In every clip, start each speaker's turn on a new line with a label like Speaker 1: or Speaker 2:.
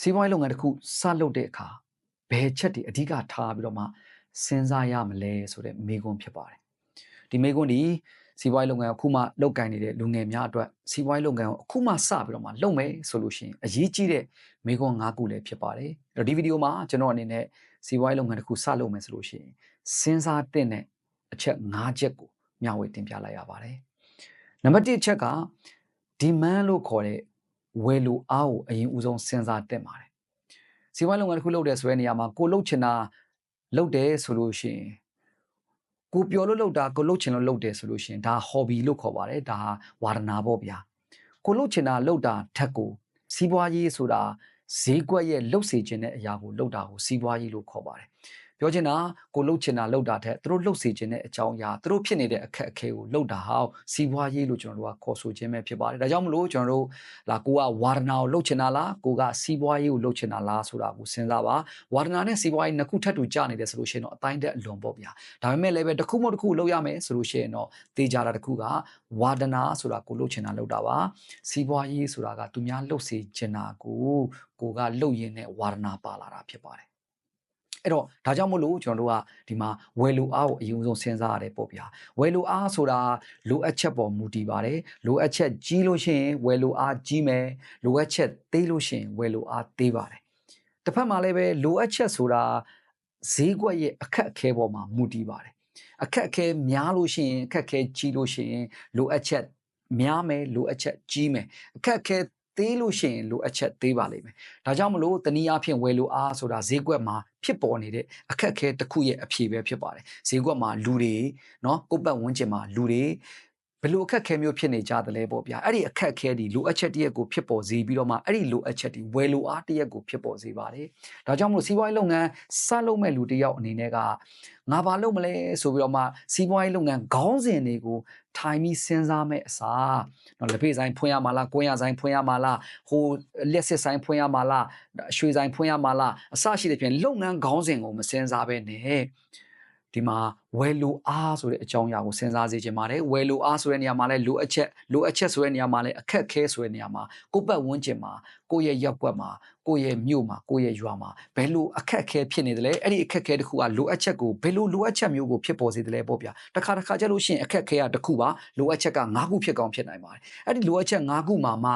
Speaker 1: စီးပွားရေးလုပ်ငန်းတစ်ခုစလုပ်တဲ့အခါဘယ်ချက်တွေအဓိကထားပြီးတော့မှစဉ်းစားရမလဲဆိုတဲ့မေးခွန်းဖြစ်ပါတယ်ဒီမေးခွန်းဒီစီးပွားရေးလုပ်ငန်းအခုမှလုပ်ကိုင်နေတဲ့လူငယ်များအတွက်စီးပွားရေးလုပ်ငန်းကိုအခုမှစပြီးတော့မှလုပ်မယ်ဆိုလို့ရှိရင်အရေးကြီးတဲ့မေးခွန်း၅ခုလည်းဖြစ်ပါတယ်အဲ့တော့ဒီဗီဒီယိုမှာကျွန်တော်အနေနဲ့စီးပွားရေးလုပ်ငန်းတစ်ခုစလုပ်မယ်ဆိုလို့ရှိရင်စဉ်းစားတဲ့အချက်၅ချက်ကိုမျှဝေတင်ပြလိုက်ရပါတယ်နံပါတ်1အချက်က demand လို့ခေါ်တဲ့ ဝယ်လိုအားကိုအရင်ဦးဆုံးစဉ်းစားတင်ပါတယ်စီးပွားရေးလုပ်ငန်းတစ်ခုလုပ်တယ်ဆိုတဲ့နေရာမှာကိုလုပ်ချင်တာလုပ်တယ်ဆိုလို့ရှိရင်ကိုပျော်လို့လုပ်တာကိုလုပ်ချင်လို့လုပ်တယ်ဆိုလို့ရှိရင်ဒါ hobby လို့ခေါ်ပါတယ်ဒါဝါဒနာပေါ့ဗျာကိုလုပ်ချင်တာလုပ်တာထက်ကိုစီးပွားရေးဆိုတာဈေးကွက်ရဲ့လှုပ်စေခြင်းတဲ့အရာကိုလုပ်တာကိုစီးပွားရေးလို့ခေါ်ပါတယ် ပြောချင်တာကိုလှုပ်ချင်တာလှုပ်တာတဲ့သူတို့လှုပ်စေခြင်းတဲ့အကြောင်းအရာသူတို့ဖြစ်နေတဲ့အခက်အခဲကိုလှုပ်တာဟာစီးပွားရေးလို့ကျွန်တော်တို့ကခေါ်ဆိုခြင်းပဲဖြစ်ပါတယ်ဒါကြောင့်မလို့ကျွန်တော်တို့လာကိုကဝါဒနာကိုလှုပ်ချင်တာလားကိုကစီးပွားရေးကိုလှုပ်ချင်တာလားဆိုတာကိုစဉ်းစားပါဝါဒနာနဲ့စီးပွားရေးနှစ်ခုထပ်တူကြနေတယ်ဆိုလို့ရှိရင်တော့အတိုင်းတက်အလွန်ပေါ့ဗျာဒါပေမဲ့လည်းပဲတစ်ခုမဟုတ်တစ်ခုလှုပ်ရမယ်ဆိုလို့ရှိရင်တော့တေးကြတာတစ်ခုကဝါဒနာဆိုတာကိုလှုပ်ချင်တာလှုပ်တာပါစီးပွားရေးဆိုတာကသူများလှုပ်စေချင်တာကိုကိုကလှုပ်ရင်းနဲ့ဝါဒနာပါလာတာဖြစ်ပါတယ် အဲ့တော့ဒါကြောင့်မို့လို့ကျွန်တော်တို့ကဒီမှာဝယ်လိုအားကိုအရင်ဆုံးစဉ်းစားရတယ်ပေါ့ဗျာဝယ်လိုအားဆိုတာလိုအပ်ချက်ပေါ်မူတည်ပါတယ်လိုအပ်ချက်ကြီးလို့ရှိရင်ဝယ်လိုအားကြီးမယ်လိုအပ်ချက်သေးလို့ရှိရင်ဝယ်လိုအားသေးပါတယ်တစ်ဖက်မှာလည်းပဲလိုအပ်ချက်ဆိုတာဈေးကွက်ရဲ့အခက်အခဲပေါ်မှာမူတည်ပါတယ်အခက်အခဲများလို့ရှိရင်အခက်အခဲကြီးလို့ရှိရင်လိုအပ်ချက်များမယ်လိုအပ်ချက်ကြီးမယ်အခက်အခဲ သေးလို့ရှိရင်လိုအပ်ချက်သေးပါလိမ့်မယ်။ဒါကြောင့်မလို့တနည်းအားဖြင့်ဝယ်လိုအားဆိုတာဈေးကွက်မှာဖြစ်ပေါ်နေတဲ့အခက်အခဲတစ်ခုရဲ့အဖြေပဲဖြစ်ပါတယ်။ဈေးကွက်မှာလူတွေနော်ကိုယ့်ဘက်ဝန်းကျင်မှာလူတွေ ဘယ်လိုအခက်အခဲမျိုးဖြစ်နေကြသလဲပေါ့ဗျာအဲ့ဒီအခက်အခဲဒီလိုအပ်ချက်တရက်ကိုဖြစ်ပေါ်စေပြီးတော့မှအဲ့ဒီလိုအပ်ချက်ဒီဝယ်လိုအားတရက်ကိုဖြစ်ပေါ်စေပါတယ်ဒါကြောင့်မလို့စီးပွားရေးလုပ်ငန်းစလုပ်မဲ့လူတယောက်အနေနဲ့ကငါဘာလုပ်မလဲဆိုပြီးတော့မှစီးပွားရေးလုပ်ငန်းခေါင်းစဉ်တွေကိုထိုင်ပြီးစဉ်းစားမဲ့အစားနော်လက်ဖေးဆိုင်ဖွင့်ရမှာလားကိုင်းရဆိုင်ဖွင့်ရမှာလားဟိုလက်စစ်ဆိုင်ဖွင့်ရမှာလားရွှေဆိုင်ဖွင့်ရမှာလားအစရှိတဲ့ပြင်လုပ်ငန်းခေါင်းစဉ်ကိုမစဉ်းစားဘဲနဲ့ ဒီမှာဝယ်လိုအားဆိုတဲ့အကြောင်းအရာကိုစဉ်းစားစေချင်ပါတယ်ဝယ်လိုအားဆိုတဲ့နေရာမှာလည်းလိုအပ်ချက်လိုအပ်ချက်ဆိုတဲ့နေရာမှာလည်းအခက်ခဲဆိုတဲ့နေရာမှာကိုယ့်ဘက်ဝန်းကျင်မှာကိုယ့်ရဲ့ရပ်ကွက်မှာကိုယ့်ရဲ့မြို့မှာကိုယ့်ရဲ့ရွာမှာဘယ်လိုအခက်ခဲဖြစ်နေတယ်လဲအဲ့ဒီအခက်ခဲတစ်ခုကလိုအပ်ချက်ကိုဘယ်လိုလိုအပ်ချက်မျိုးကိုဖြစ်ပေါ်စေတယ်လဲပေါ့ဗျာတစ်ခါတစ်ခါကြလို့ရှိရင်အခက်ခဲကတစ်ခုပါလိုအပ်ချက်က၅ခုဖြစ်ကောင်းဖြစ်နိုင်ပါတယ်အဲ့ဒီလိုအပ်ချက်၅ခုမှာမှ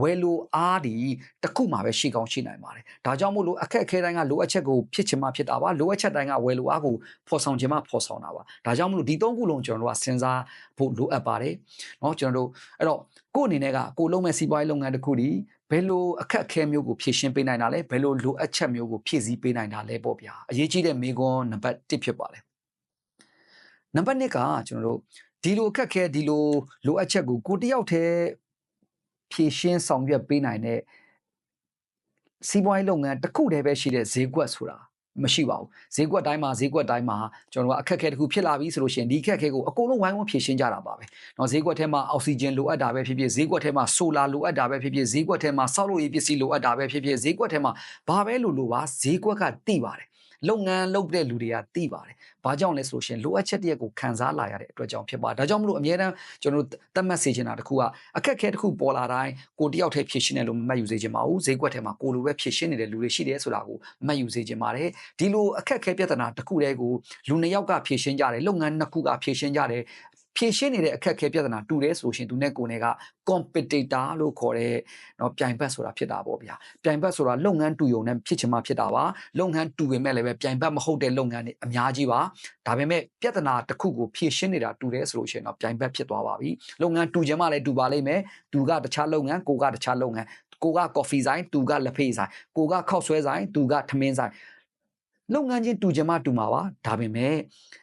Speaker 1: ဝယ်လိုအားဒီတစ်ခုမှပဲရှိကောင်းရှိနိုင်ပါတယ်။ဒါကြောင့်မို့လို့အခက်အခဲတိုင်းကလိုအပ်ချက်ကိုဖြစ်ချင်မှဖြစ်တာပါ။လိုအပ်ချက်တိုင်းကဝယ်လိုအားကိုဖော်ဆောင်ချင်မှဖော်ဆောင်တာပါ။ဒါကြောင့်မို့လို့ဒီသုံးခုလုံးကျွန်တော်တို့ကစဉ်းစားဖို့လိုအပ်ပါတယ်။เนาะကျွန်တော်တို့အဲ့တော့ကို့အနေနဲ့ကကိုလုံးမဲ့စီးပွားရေးလုပ်ငန်းတစ်ခုဒီဘယ်လိုအခက်အခဲမျိုးကိုဖြည့်ရှင်းပေးနိုင်တာလဲဘယ်လိုလိုအပ်ချက်မျိုးကိုဖြည့်ဆည်းပေးနိုင်တာလဲပေါ့ဗျာ။အရေးကြီးတဲ့မိကွန်းနံပါတ်1ဖြစ်ပါတယ်။နံပါတ်2ကကျွန်တော်တို့ဒီလိုအခက်ခဲဒီလိုလိုအပ်ချက်ကိုကိုတယောက်တည်း ဖြည့်ရှင်းဆောင်ရွက်ပေးနိုင်တဲ့စီးပွားရေးလုပ်ငန်းတစ်ခုတည်းပဲရှိတဲ့ဈေးကွက်ဆိုတာမရှိပါဘူးဈေးကွက်တိုင်းမှာဈေးကွက်တိုင်းမှာကျွန်တော်ကအခက်အခဲတစ်ခုဖြစ်လာပြီဆိုလို့ရှိရင်ဒီအခက်အခဲကိုအကုန်လုံးဝိုင်းဝန်းဖြေရှင်းကြတာပါပဲ။နော်ဈေးကွက်ထဲမှာအောက်ဆီဂျင်လိုအပ်တာပဲဖြစ်ဖြစ်ဈေးကွက်ထဲမှာဆိုလာလိုအပ်တာပဲဖြစ်ဖြစ်ဈေးကွက်ထဲမှာဆောက်လုပ်ရေးပစ္စည်းလိုအပ်တာပဲဖြစ်ဖြစ်ဈေးကွက်ထဲမှာဘာပဲလိုလိုပါဈေးကွက်ကတိပါတယ်။ လုပ်ငန်းလုပ်တဲ့လူတွေကသိပါတယ်။ဘာကြောင့်လဲဆိုရှင်လိုအပ်ချက်တရက်ကိုခံစားလာရတဲ့အတွက်ကြောင့်ဖြစ်ပါတယ်။ဒါကြောင့်မလို့အများတန်းကျွန်တော်တို့သတ်မှတ်စေချင်တာတခုကအခက်အခဲတစ်ခုပေါ်လာတိုင်းကိုတယောက်တည်းဖြည့်ရှင်းတယ်လို့မမှတ်ယူစေချင်ပါဘူး။ဈေးကွက်ထဲမှာကိုလိုပဲဖြည့်ရှင်းနေတဲ့လူတွေရှိတယ်ဆိုတာကိုမှတ်ယူစေချင်ပါတယ်။ဒီလိုအခက်အခဲပြဿနာတစ်ခုတည်းကိုလူနှစ်ယောက်ကဖြည့်ရှင်းကြတယ်လုပ်ငန်းနှစ်ခုကဖြည့်ရှင်းကြတယ် ဖြည့်ရှင်းနေတဲ့အခက်အခဲပြဿနာတူတယ်ဆိုရှင်သူနဲ့ကိုယ်နဲ့က competitor လို့ခေါ်တဲ့เนาะပြိုင်ဘက်ဆိုတာဖြစ်တာပေါ့ဗျာပြိုင်ဘက်ဆိုတာလုပ်ငန်းတူယုံနဲ့ဖြစ်ချင်မှဖြစ်တာပါလုပ်ငန်းတူပေမဲ့လည်းပဲပြိုင်ဘက်မဟုတ်တဲ့လုပ်ငန်းတွေအများကြီးပါဒါပေမဲ့ပြဿနာတစ်ခုကိုဖြည့်ရှင်းနေတာတူတယ်ဆိုလို့ရှိရင်တော့ပြိုင်ဘက်ဖြစ်သွားပါပြီလုပ်ငန်းတူချင်မှလည်းတူပါလိမ့်မယ်သူကတခြားလုပ်ငန်းကိုကတခြားလုပ်ငန်းကိုကကော်ဖီဆိုင်သူကလက်ဖေးဆိုင်ကိုကခောက်ဆွဲဆိုင်သူကထမင်းဆိုင် လုပ်ငန်းချင်းတူချင်မှတူမှာပါဒါပေမဲ့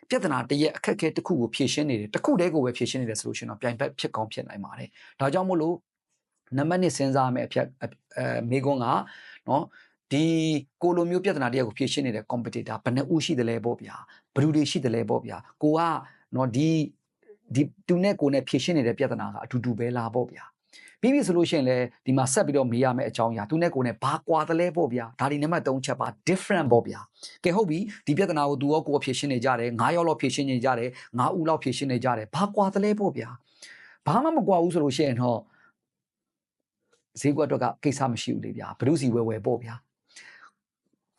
Speaker 1: ပြဿနာတရက်အခက်အခဲတစ်ခုကိုဖြေရှင်းနေတယ်တစ်ခုတည်းကိုပဲဖြေရှင်းနေတယ်ဆိုလို့ရှိရင်တော့ပြိုင်ဘက်ဖြစ်ကောင်းဖြစ်နိုင်ပါတယ်ဒါကြောင့်မို့လို့နံပါတ်1စဉ်းစားမယ့်အဖြစ်အဲမိကွန်းကနော်ဒီကိုလိုမျိုးပြဿနာတရက်ကိုဖြေရှင်းနေတဲ့ competitor ဘယ်နှဦးရှိတယ်လဲပေါ့ဗျာဘယ်သူတွေရှိတယ်လဲပေါ့ဗျာကိုကနော်ဒီဒီသူနဲ့ကိုနဲ့ဖြေရှင်းနေတဲ့ပြဿနာကအတူတူပဲလားပေါ့ဗျာ ပြီးပြီဆိုလို့ရှိရင်လည်းဒီမှာဆက်ပြီးတော့မေးရမယ့်အကြောင်းအရာသူနဲ့ကိုယ်နဲ့ဘာကွာသလဲပေါ့ဗျာဒါဒီနံပါတ်3ချက်ပါ different ပေါ့ဗျာကဲဟုတ်ပြီဒီပြဿနာကိုသူရောကိုယ်ဖြေရှင်းနေကြတယ်9ရောက်လောက်ဖြေရှင်းနေကြတယ်9ဦးလောက်ဖြေရှင်းနေကြတယ်ဘာကွာသလဲပေါ့ဗျာဘာမှမကွာဘူးဆိုလို့ရှိရင်တော့ဈေးကွက်အတွက်ကကိစ္စမရှိဘူးလေဗျာဘ ᱹ စီဝယ်ဝယ်ပေါ့ဗျာ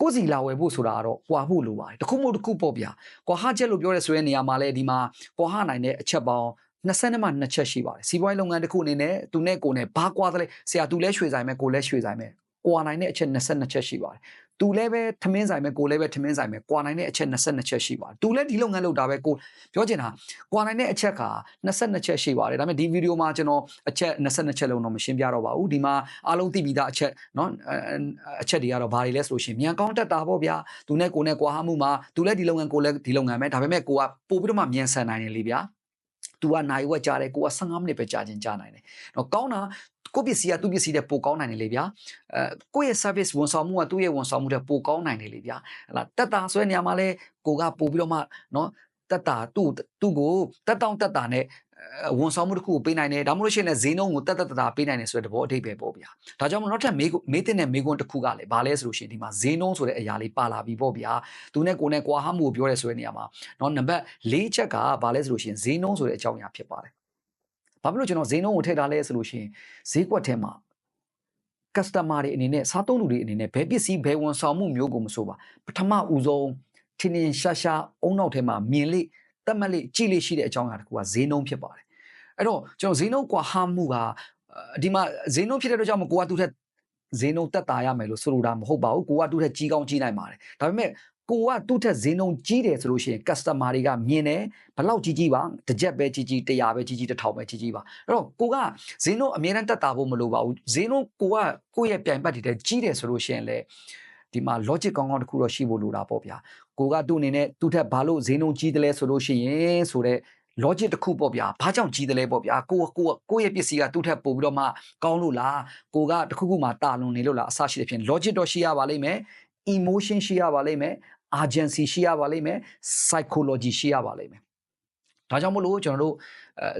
Speaker 1: ကိုယ်စီလာဝယ်ဖို့ဆိုတာကတော့ကွာဖို့လိုပါတယ်တခုမို့တခုပေါ့ဗျာကွာဟချက်လို့ပြောရဲဆိုတဲ့နေရာမှာလဲဒီမှာကွာဟနိုင်တဲ့အချက်ပေါင်း 20မှ2ချက်ရှိပါတယ်စီးပွားရေးလုပ်ငန်းတစ်ခုအနေနဲ့သူနဲ့ကိုနဲ့ဘာကွာသလဲဆရာသူလဲရွှေဆိုင်မဲ့ကိုလဲရွှေဆိုင်မဲ့ကွာနိုင်တဲ့အချက်22ချက်ရှိပါတယ်သူလည်းပဲထမင်းဆိုင်ပဲကိုလည်းပဲထမင်းဆိုင်ပဲကွာနိုင်တဲ့အချက်22ချက်ရှိပါတယ်သူလည်းဒီလုပ်ငန်းလုပ်တာပဲကိုပြောချင်တာကွာနိုင်တဲ့အချက်က22ချက်ရှိပါတယ်ဒါပေမဲ့ဒီဗီဒီယိုမှာကျွန်တော်အချက်22ချက်လုံးတော့မရှင်းပြတော့ပါဘူးဒီမှာအားလုံးသိပြီးသားအချက်เนาะအချက်တွေကတော့ဘာတွေလဲဆိုလို့ရှိရင်မြန်ကောင်းတတ်တာပေါ့ဗျာသူနဲ့ကိုနဲ့ကွာဟမှုမှာသူလည်းဒီလုပ်ငန်းကိုလည်းဒီလုပ်ငန်းပဲဒါပေမဲ့ကိုကပို့ပြီးတော့မှမြန်ဆန်နိုင်တယ်လေဗျာ သူကနိုင်ဝက်ကြားတယ်ကိုက15မိနစ်ပဲကြာချင်းကြာနိုင်တယ်နော်ကောင်းတာကိုပစ္စည်းကသူ့ပစ္စည်းတဲ့ပိုကောင်းနိုင်တယ်လေဗျာအဲကိုရဲ့ service ဝန်ဆောင်မှုကသူ့ရဲ့ဝန်ဆောင်မှုတဲ့ပိုကောင်းနိုင်တယ်လေဗျာဟလာတက်တာဆွဲနေရာမှာလဲကိုကပို့ပြီးတော့မှနော် တက်တာသူ့သူ့ကိုတက်တောင့်တက်တာနဲ့ဝန်ဆောင်မှုတစ်ခုကိုပေးနိုင်တယ်ဒါမှမဟုတ်ရှင်လည်းဈေးနှုန်းကိုတက်တက်တတာပေးနိုင်တယ်ဆိုတဲ့သဘောအထိပဲပေါ့ဗျာဒါကြောင့်မလို့နောက်ထပ်မေးမေးတဲ့မေးခွန်းတစ်ခုကလည်းဘာလဲဆိုလို့ရှိရင်ဒီမှာဈေးနှုန်းဆိုတဲ့အရာလေးပါလာပြီပေါ့ဗျာသူနဲ့ကိုနဲ့ကွာဟမှုကိုပြောရဲဆိုတဲ့နေရာမှာเนาะနံပါတ်၄ချက်ကဘာလဲဆိုလို့ရှိရင်ဈေးနှုန်းဆိုတဲ့အကြောင်းအရာဖြစ်ပါတယ်ဘာဖြစ်လို့ကျွန်တော်ဈေးနှုန်းကိုထည့်ထားလဲဆိုလို့ရှိရင်ဈေးကွက်ထဲမှာ customer တွေအနေနဲ့စားသုံးသူတွေအနေနဲ့ဘယ်ပစ္စည်းဘယ်ဝန်ဆောင်မှုမျိုးကိုမဆိုပါပထမဦးဆုံး ထင်းထင်းရှားရှားအုံနောက်ထဲမှာမြင်လေတတ်မှတ်လေကြည့်လေရှိတဲ့အကြောင်းအရာတစ်ခုကဈေးနှုန်းဖြစ်ပါတယ်အဲ့တော့ကျွန်တော်ဈေးနှုန်းကွာဟာမှုကဒီမှာဈေးနှုန်းဖြစ်တဲ့အတွက်ကြောင့်မကိုကသူ့ထက်ဈေးနှုန်းတက်တာရမယ်လို့ဆိုလိုတာမဟုတ်ပါဘူးကိုကသူ့ထက်ကြီးကောင်းကြီးနိုင်ပါတယ်ဒါပေမဲ့ကိုကသူ့ထက်ဈေးနှုန်းကြီးတယ်ဆိုလို့ရှိရင် customer တွေကမြင်တယ်ဘလောက်ကြီးကြီးပါတစ်ကြက်ပဲကြီးကြီး100ပဲကြီးကြီး1000ပဲကြီးကြီးပါအဲ့တော့ကိုကဈေးနှုန်းအမြဲတမ်းတက်တာဖို့မလိုပါဘူးဈေးနှုန်းကိုကကိုယ့်ရဲ့ပြိုင်ပတ်တည်တဲ့ကြီးတယ်ဆိုလို့ရှိရင်လေဒီမှာ logic ကောင်းကောင်းတစ်ခုတော့ရှိဖို့လိုတာပေါ့ဗျာ ကိုကသူ့အနေနဲ့သူ့ထက်ဘာလို့ဈေးနှုန်းကြီးတယ်လဲဆိုလို့ရှိရင်ဆိုတော့ logic တစ်ခုပေါ့ဗျာဘာကြောင့်ကြီးတယ်လဲပေါ့ဗျာကိုကိုကိုရဲ့ပစ္စည်းကသူ့ထက်ပို့ပြီးတော့မှကောင်းလို့လားကိုကတခုခုမှတာလွန်နေလို့လားအဆရှိတဲ့ဖြင့် logic တော့ရှိရပါလိမ့်မယ် emotion ရှိရပါလိမ့်မယ် urgency ရှိရပါလိမ့်မယ် psychology ရှိရပါလိမ့်မယ် ဒါကြောင့်မလို့ကျွန်တော်တို့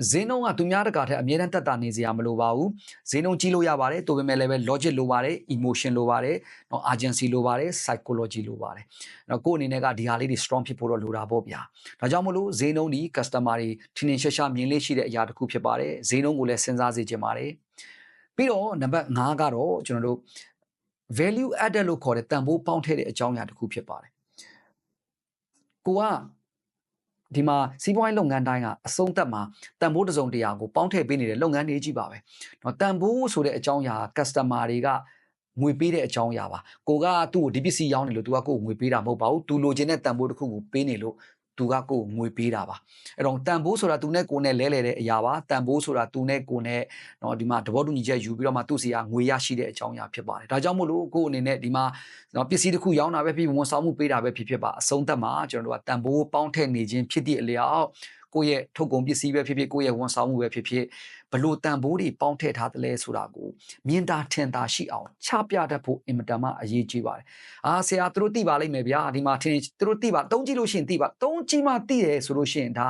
Speaker 1: ဈေးနှုန်းကသူများတကာထက်အမြဲတမ်းတက်တာနေစရာမလိုပါဘူးဈေးနှုန်းကြီးလို့ရပါတယ်တိုပေမဲ့လည်းပဲ logic လိုပါတယ် emotion လိုပါတယ်နော် urgency လိုပါတယ် psychology လိုပါတယ်အဲ့တော့ကိုယ့်အနေနဲ့ကဒီဟာလေးတွေ strong ဖြစ်ဖို့တော့လိုတာပေါ့ဗျာဒါကြောင့်မလို့ဈေးနှုန်းဒီ customer တွေထင်းထင်းရှားရှားမြင်လေးရှိတဲ့အရာတစ်ခုဖြစ်ပါတယ်ဈေးနှုန်းကိုလည်းစဉ်းစားစေချင်ပါတယ်ပြီးတော့နံပါတ်5ကတော့ကျွန်တော်တို့ value added လို့ခေါ်တဲ့တန်ဖိုးပေါင်းထည့်တဲ့အကြောင်းအရာတစ်ခုဖြစ်ပါတယ်ကိုက ဒီမှာစီးပွားရေးလုပ်ငန်းတိုင်းကအဆုံးသက်မှာတန်ဖိုးတစုံတရာကိုပေါင်းထည့်ပေးနေတဲ့လုပ်ငန်းတွေကြီးပါပဲ။နော်တန်ဖိုးဆိုတဲ့အကြောင်းအရာ customer တွေကငွေပေးတဲ့အကြောင်းအရာပါ။ကိုကသူ့ကိုဒီပစ္စည်းရောင်းနေလို့သူကကိုယ်ငွေပေးတာမဟုတ်ပါဘူး။ तू လိုချင်တဲ့တန်ဖိုးတစ်ခုကိုပေးနေလို့ သူကကိုယ်ငွေပေးတာပါအဲ့တော့တန်ဖိုးဆိုတာသူနဲ့ကိုယ်နဲ့လဲလဲတဲ့အရာပါတန်ဖိုးဆိုတာသူနဲ့ကိုယ်နဲ့เนาะဒီမှာသဘောတူညီချက်ယူပြီးတော့မှသူ့စီကငွေရရှိတဲ့အကြောင်းအရာဖြစ်ပါတယ်ဒါကြောင့်မို့လို့ကိုယ်အနေနဲ့ဒီမှာเนาะပစ္စည်းတစ်ခုရောင်းတာပဲဖြစ်ဝန်ဆောင်မှုပေးတာပဲဖြစ်ဖြစ်ပါအဆုံးသက်မှာကျွန်တော်တို့ကတန်ဖိုးပေါင်းထည့်နေခြင်းဖြစ်သည့်အလျောက် ကိုယ့်ရဲ့ထုတ်ကုန်ပစ္စည်းပဲဖြစ်ဖြစ်ကိုယ့်ရဲ့ဝန်ဆောင်မှုပဲဖြစ်ဖြစ်ဘလို့တန်ဖိုးတွေပေါင်းထည့်ထားသလဲဆိုတာကိုမြင်တာထင်တာရှိအောင်ချပြတတ်ဖို့အင်မတန်မှအရေးကြီးပါတယ်။အာဆရာသူတို့သိပါလိမ့်မယ်ဗျာဒီမှာထင်သူတို့သိပါတုံးကြည့်လို့ရှိရင်သိပါတုံးကြည့်မှသိတယ်ဆိုလို့ရှိရင်ဒါ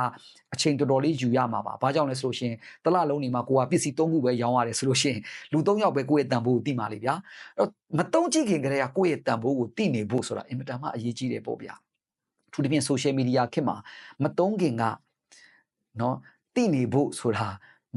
Speaker 1: အချိန်တော်တော်လေးယူရမှာပါ။ဘာကြောင့်လဲဆိုလို့ရှိရင်တလလုံးနေမှာကိုကပစ္စည်းသုံးခုပဲရောင်းရတယ်ဆိုလို့ရှိရင်လူ၃ယောက်ပဲကိုယ့်ရဲ့တန်ဖိုးကိုသိမှာလေဗျာ။အဲ့မတုံးကြည့်ခင်ကတည်းကကိုယ့်ရဲ့တန်ဖိုးကိုသိနေဖို့ဆိုတာအင်မတန်မှအရေးကြီးတယ်ပေါ့ဗျာ။ထူးထူးဖြင့် social media ခေတ်မှာမတုံးခင်က နော်သိနေဖို့ဆိုတာ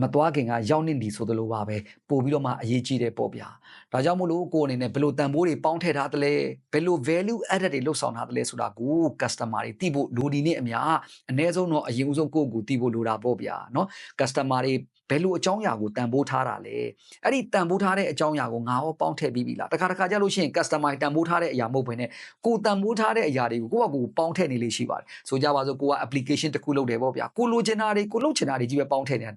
Speaker 1: မသွားခင်ကရောက်နေပြီဆိုသလိုပါပဲပို့ပြီးတော့မှအရေးကြီးတယ်ပေါ့ဗျာဒါကြောင့်မို့လို့ကိုယ်အနေနဲ့ဘယ်လိုတန်ဖိုးတွေပေါင်းထည့်ထားသလဲဘယ်လို value added တွေလုပ်ဆောင်ထားသလဲဆိုတာကို customer တွေသိဖို့လိုဒီနဲ့အများအ ਨੇ ဆုံးတော့အရင်ဆုံးကိုယ့်ကိုသိဖို့လိုတာပေါ့ဗျာเนาะ customer တွေဘယ်လိုအကြောင်းအရာကိုတန်ဖိုးထားတာလဲအဲ့ဒီတန်ဖိုးထားတဲ့အကြောင်းအရာကိုငါဟောပေါင်းထည့်ပြီးပြီလားတခါတခါကြလို့ရှိရင် customer တန်ဖိုးထားတဲ့အရာမဟုတ်ဘဲနဲ့ကိုတန်ဖိုးထားတဲ့အရာတွေကိုကိုယ့်ဘကူပေါင်းထည့်နေလေးရှိပါတယ်ဆိုကြပါစို့ကိုက application တစ်ခုလုပ်တယ်ပေါ့ဗျာကိုလိုချင်တာတွေကိုလုပ်ချင်တာတွေကြီးပဲပေါင်းထည့်နေတာ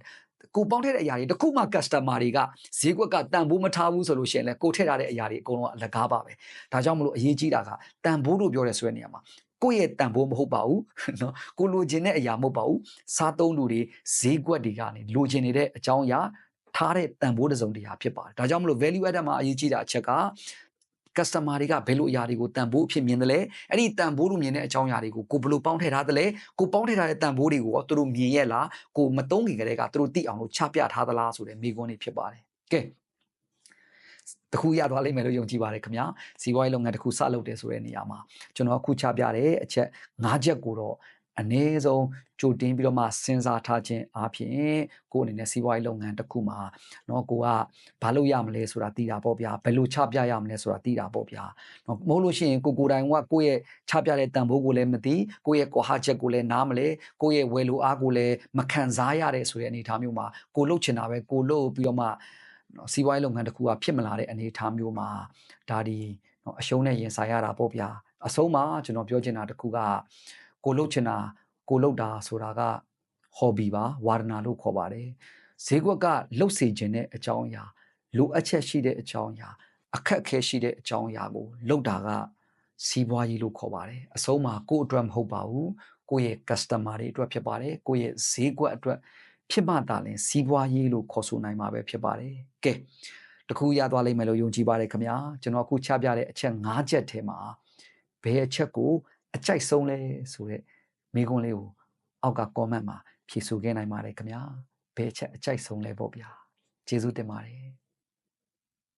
Speaker 1: ကိုပေါင်းထည့်တဲ့အရာတွေတခုမှ customer တွေကဈေးကွက်ကတန်ဖိုးမထားဘူးဆိုလို့ရှိရင်လည်းကိုထည့်ထားတဲ့အရာတွေအကုန်လုံးအလကားပါပဲဒါကြောင့်မလို့အရေးကြီးတာကတန်ဖိုးလို့ပြောရဲဆိုတဲ့နေရာမှာကိုယ့်ရဲ့တန်ဖိုးမဟုတ်ပါဘူးเนาะကိုလိုချင်တဲ့အရာမဟုတ်ပါဘူးစားသုံးလူတွေဈေးကွက်တွေကနေလိုချင်နေတဲ့အကြောင်းအရာထားတဲ့တန်ဖိုးတစ်စုံတရာဖြစ်ပါတယ်ဒါကြောင့်မလို့ value added မှာအရေးကြီးတာအချက်က customer တွေကဘယ်လိုအရာတွေကိုတန်ဖိုးအဖြစ်မြင်တယ်လဲအဲ့ဒီတန်ဖိုးလို့မြင်တဲ့အကြောင်းအရာတွေကိုကိုဘယ်လိုပေါင်းထည့်ထားသလဲကိုပေါင်းထည့်ထားတဲ့တန်ဖိုးတွေကိုရောသူတို့မြင်ရဲ့လားကိုမတုံးခင်ကလေးကသူတို့သိအောင်လို့ချပြထားသလားဆိုတဲ့မိကွန်းတွေဖြစ်ပါတယ်ကဲတခုရသွားလိမ့်မယ်လို့ယုံကြည်ပါတယ်ခင်ဗျာစီးပွားရေးလုပ်ငန်းတစ်ခုစလုပ်တယ်ဆိုတဲ့နေရာမှာကျွန်တော်အခုချပြတဲ့အချက်၅ချက်ကိုတော့ အနည်းဆုံးကြိုတင်ပြီးတော့မှစဉ်းစားထားခြင်းအပြင်ကိုယ်အနေနဲ့စီးပွားရေးလုပ်ငန်းတစ်ခုမှာเนาะကိုကဘာလို့ရမလဲဆိုတာသိတာပေါ့ဗျာဘယ်လိုချပြရမလဲဆိုတာသိတာပေါ့ဗျာเนาะမဟုတ်လို့ရှိရင်ကိုကိုယ်တိုင်ကကိုယ့်ရဲ့ချပြတဲ့တန်ဖိုးကိုလည်းမသိကိုယ့်ရဲ့ကွာဟချက်ကိုလည်းနားမလဲကိုယ့်ရဲ့ဝယ်လိုအားကိုလည်းမခံစားရတဲ့ဆိုတဲ့အနေအထားမျိုးမှာကိုလှုပ်ချင်တာပဲကိုလှုပ်ပြီးတော့မှနော်စီးပွားရေးလုပ်ငန်းတစ်ခုကဖြစ်မလာတဲ့အနေအထားမျိုးမှာဒါဒီနော်အရှုံးနဲ့ရင်ဆိုင်ရတာပေါ့ဗျာအဆုံးမှာကျွန်တော်ပြောချင်တာတစ်ခုက ကိုလှုပ်ချင်တာကိုလှုပ်တာဆိုတာက hobby ပါဝါဒနာလို့ခေါ်ပါတယ်ဈေးကွက်ကလှုပ်စေခြင်းတဲ့အကြောင်းအရာလိုအပ်ချက်ရှိတဲ့အကြောင်းအရာအခက်အခဲရှိတဲ့အကြောင်းအရာကိုလှုပ်တာကစီးပွားရေးလို့ခေါ်ပါတယ်အဆုံးမှာကိုယ့်အတွက်မဟုတ်ပါဘူးကိုယ့်ရဲ့ customer တွေအတွက်ဖြစ်ပါတယ်ကိုယ့်ရဲ့ဈေးကွက်အတွက်ဖြစ်မှသာလင်စီးပွားရေးလို့ခေါ်ဆိုနိုင်မှာပဲဖြစ်ပါတယ်ကဲတခုရသွားလိမ့်မယ်လို့ယုံကြည်ပါတယ်ခင်ဗျာကျွန်တော်အခုချပြတဲ့အချက်၅ချက်ထဲမှာဘယ်အချက်ကို အကြိုက်ဆုံးလဲဆိုတဲ့မိကုံးလေးကိုအောက်က comment မှာဖြည့်ဆို့ခဲ့နိုင်ပါတယ်ခင်ဗျာဘယ်အချက်အကြိုက်ဆုံးလဲပေါ့ဗျာကျေးဇူးတင်ပါတယ်